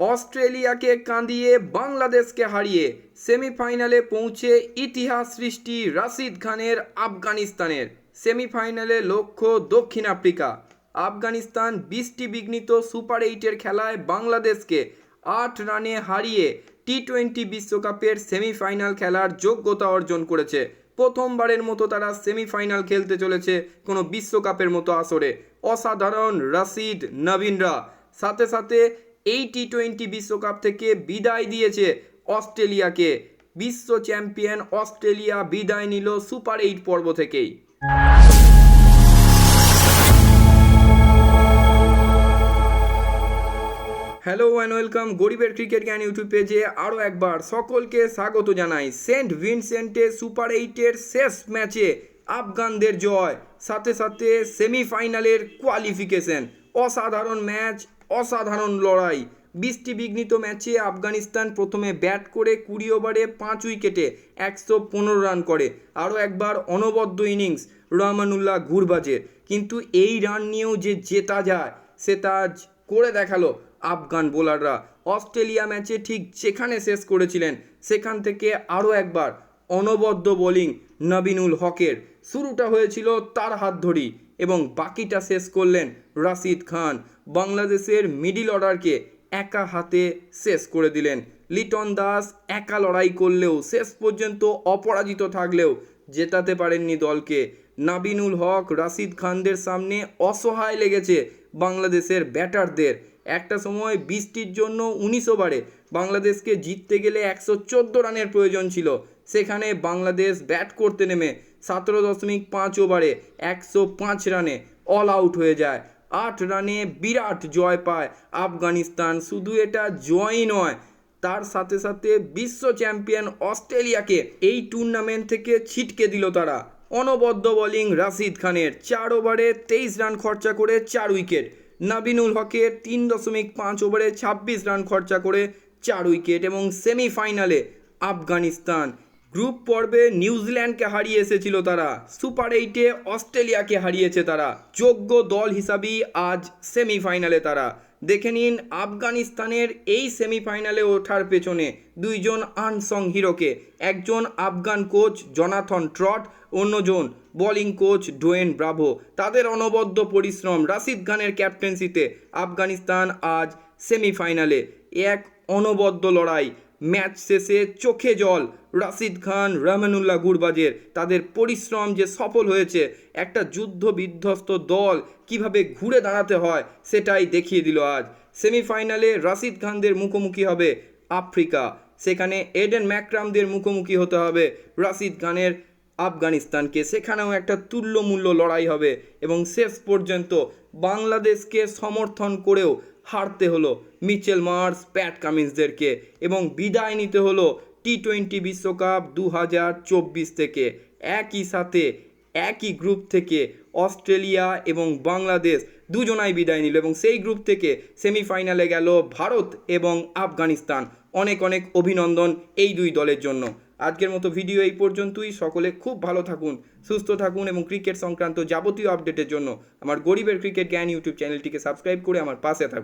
অস্ট্রেলিয়াকে কাঁদিয়ে বাংলাদেশকে হারিয়ে সেমিফাইনালে পৌঁছে ইতিহাস সৃষ্টি রাশিদ খানের আফগানিস্তানের। সেমিফাইনালে লক্ষ্য দক্ষিণ আফ্রিকা। আফগানিস্তান বৃষ্টি বিঘ্নিত সুপার এইটের খেলায় বাংলাদেশকে আট রানে হারিয়ে টি টোয়েন্টি বিশ্বকাপের সেমিফাইনাল খেলার যোগ্যতা অর্জন করেছে। প্রথমবারের মতো তারা সেমিফাইনাল খেলতে চলেছে কোনো বিশ্বকাপের মতো আসরে। অসাধারণ রাশিদ, নবীনরা। সাথে সাথে এই টি টোয়েন্টি বিশ্বকাপ থেকে বিদায় দিয়েছে অস্ট্রেলিয়াকে। বিশ্ব চ্যাম্পিয়ন অস্ট্রেলিয়া বিদায় নিল সুপার এইট পর্ব থেকেই। হ্যালো অ্যান্ড ওয়েলকাম গরিবের ক্রিকেট জ্ঞান ইউটিউব পেজে আরও একবার সকলকে স্বাগত জানাই। সেন্ট ভিনসেন্টে সুপার এইটের শেষ ম্যাচে আফগানদের জয়, সাথে সাথে সেমিফাইনালের কোয়ালিফিকেশন অসাধারণ ম্যাচ অসাধারণ লড়াই। বৃষ্টি বিঘ্নিত ম্যাচে আফগানিস্তান প্রথমে ব্যাট করে কুড়ি ওভারে পাঁচ উইকেটে একশো পনেরো রান করে। আরও একবার অনবদ্য ইনিংস রহমানুল্লাহ ঘুরবাজের কিন্তু এই রান নিয়েও যে জেতা যায়, সেটা আজ করে দেখাল আফগান বোলাররা। অস্ট্রেলিয়া ম্যাচে ঠিক যেখানে শেষ করেছিলেন, সেখান থেকে আরও একবার অনবদ্য বোলিং নবিনুল হকের। শুরুটা হয়েছিল তার হাত ধরি এবং বাকিটা শেষ করলেন রাশিদ খান। বাংলাদেশের মিডিল অর্ডারকে একা হাতে শেষ করে দিলেন। লিটন দাস একা লড়াই করলেও শেষ পর্যন্ত অপরাজিত থাকলেও জেতাতে পারেননি দলকে। নাবিনুল হক, রাশিদ খানদের সামনে অসহায় লেগেছে বাংলাদেশের ব্যাটারদের। একটা সময় বৃষ্টির জন্য উনিশ ওভারে বাংলাদেশকে জিততে গেলে একশো চোদ্দ রানের প্রয়োজন ছিল। সেখানে বাংলাদেশ ব্যাট করতে নেমে সতেরো দশমিক পাঁচ ওভারে একশো পাঁচ রানে অল আউট হয়ে যায়। আট রানে বিরাট জয় পায় আফগানিস্তান। শুধু এটা জয়ই নয়, তার সাথে সাথে বিশ্ব চ্যাম্পিয়ন অস্ট্রেলিয়াকে এই টুর্নামেন্ট থেকে ছিটকে দিল তারা। অনবদ্য বোলিং রাশিদ খানের, চার ওভারে তেইশ রান খরচা করে চার উইকেট নাবিনুল হকের তিন দশমিক পাঁচ ওভারে ছাব্বিশ রান খরচা করে চার উইকেট এবং সেমিফাইনালে আফগানিস্তান। গ্রুপ পর্বে নিউজিল্যান্ডকে হারিয়ে এসেছিল তারা। সুপার এইটে অস্ট্রেলিয়াকে হারিয়েছে তারা। যোগ্য দল হিসাবেই আজ সেমিফাইনালে তারা। দেখে নিন আফগানিস্তানের এই সেমিফাইনালে ওঠার পেছনে দুইজন আনসং হিরোকে। একজন আফগান কোচ জনাথন ট্রট, অন্যজন বোলিং কোচ ডোয়েন ব্রাভো। তাদের অনবদ্য পরিশ্রম রাশিদ খানের ক্যাপ্টেন্সিতে আফগানিস্তান আজ সেমিফাইনালে। এক অনবদ্য লড়াই। ম্যাচ শেষে চোখে জল। রাশিদ খান রহমানুল্লাহ গুরবাজের তাদের পরিশ্রম যে সফল হয়েছে, একটা যুদ্ধ বিধ্বস্ত দল কীভাবে ঘুরে দাঁড়াতে হয় সেটাই দেখিয়ে দিল আজ। সেমিফাইনালে রাশিদ খানদের মুখোমুখি হবে আফ্রিকা। সেখানে এডেন ম্যাকরামদের মুখোমুখি হতে হবে রাশিদ খানের আফগানিস্তানকে, সেখানেও একটা তুল্যমূল্য লড়াই হবে এবং শেষ পর্যন্ত বাংলাদেশকে সমর্থন করেও হারতে হলো মিচেল মার্স, প্যাট কামিন্সদেরকে এবং বিদায় নিতে হলো টি টোয়েন্টি বিশ্বকাপ দু হাজার চব্বিশ থেকে। একই সাথে একই গ্রুপ থেকে অস্ট্রেলিয়া এবং বাংলাদেশ দুজনাই বিদায় নিল এবং সেই গ্রুপ থেকে সেমিফাইনালে গেল ভারত এবং আফগানিস্তান। অনেক অনেক অভিনন্দন এই দুই দলের জন্য। আজকের মতো ভিডিও এই পর্যন্তই। সকলে খুব ভালো থাকুন, সুস্থ থাকুন এবং ক্রিকেট সংক্রান্ত যাবতীয় আপডেটের জন্য আমার গরিবের ক্রিকেট জ্ঞান ইউটিউব চ্যানেলটিকে সাবস্ক্রাইব করে আমার পাশে থাকুন।